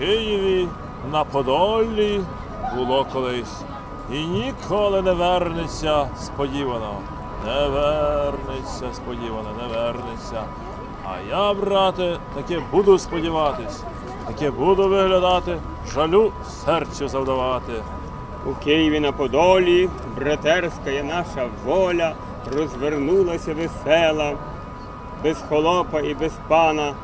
Києві, на Подоллі було колись. І ніколи не вернеться сподівано. Не вернеться сподівано, не вернеться. А я, брате, таки буду сподіватись, таки буду виглядати, жалю серцю завдавати. У Києві на Подолі братерська є наша воля, розвернулася весела, без холопа і без пана,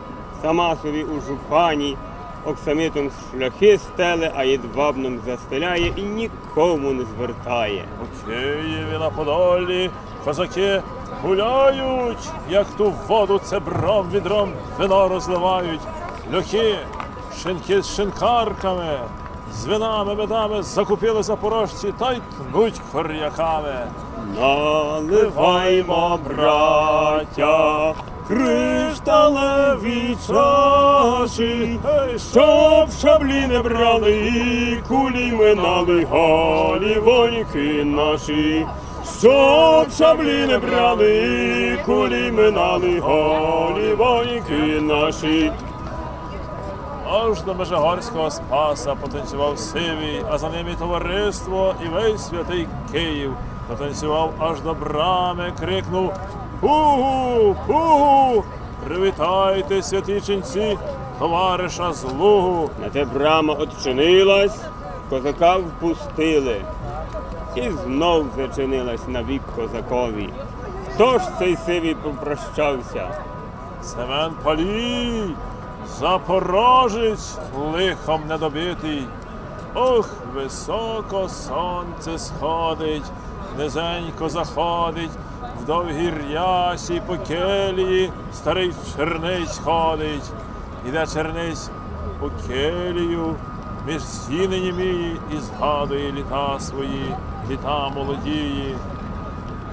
сама собі у жупані, оксамитом шляхи стеле, а єдвабном застеляє і нікому не звертає. У Києві на Подолі козаки гуляють, як ту воду цебром відром вино розливають. Льохи, шинки з шинкарками, з винами, медами закупили запорожці та й тнуть кор'яками. Наливаймо, браття, кришталеві чаші, щоб шаблі не брали і кулі минали голівоньки наші, щоб шаблі не брали і кулі минали голівоньки наші. Аж до Межигорського спаса потанцював сивій, а за ним і товариство, і весь святий Київ. Потанцював аж до брами, крикнув Пугу, пугу! Привітайте, святі ченці, товариша з лугу. На те брама odчинилась, козака впустили, і знов зачинилась навік козакові. Хто ж цей сивий попрощався? Семен Палій, запорожець, лихом недобитий. Ох, високо сонце сходить, низенько заходить, в довгій рясі по келії старий черниць ходить. Іде черниць по келію, між стіни німії і згадує літа свої, літа молодії.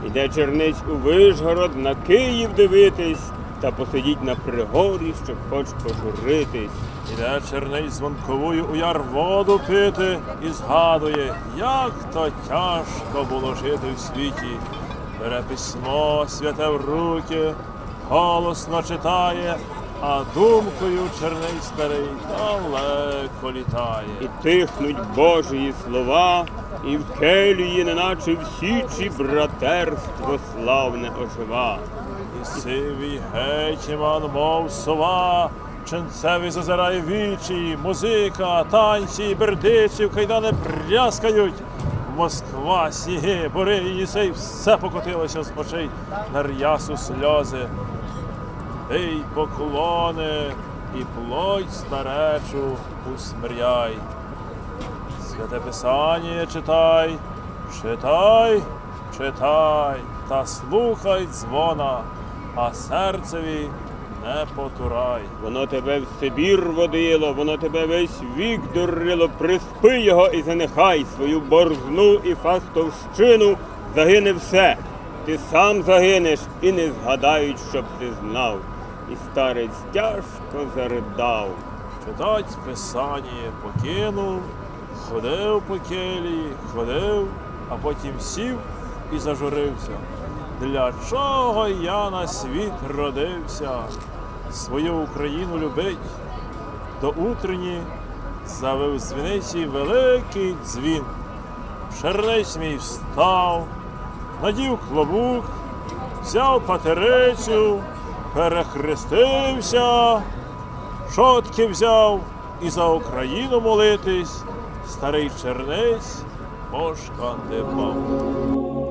Іде черниць у Вишгород на Київ дивитись, та посидіть на пригорі, щоб хоч пожуритись. Іде черний звонковою у яр воду пити і згадує, як то тяжко було жити в світі. Бере письмо святе в руки, голосно читає, а думкою черний старий далеко літає. І тихнуть Божії слова, і в келії, неначе в січі братерство славне ожива. І сивий гетьман, мов сова, ченцеві зазирає вічі, музика, танці, бердичі, в кайдани брязкають. Москва, сніги, бори і єсей, все покотилося з очей на рясу сльози. Ей, поклони і плоть старечу усмиряй. Святе Писання читай, читай, читай, та слухай дзвона, а серцеві не потурай. Воно тебе в Сибір водило, воно тебе весь вік дурило, приспи його і занехай свою борзну і фастовщину, загине все. Ти сам загинеш і не згадають, щоб ти знав. І старець тяжко заридав. Читать Писання покинув, ходив по келії, ходив, а потім сів і зажурився. Для чого я на світ родився? Свою Україну любить. До утрені завив дзвіниці великий дзвін. Чернець мій встав, надів клобук, взяв патерицю, перехрестився, шотки взяв і за Україну молитись, старий чернець пошкандибав.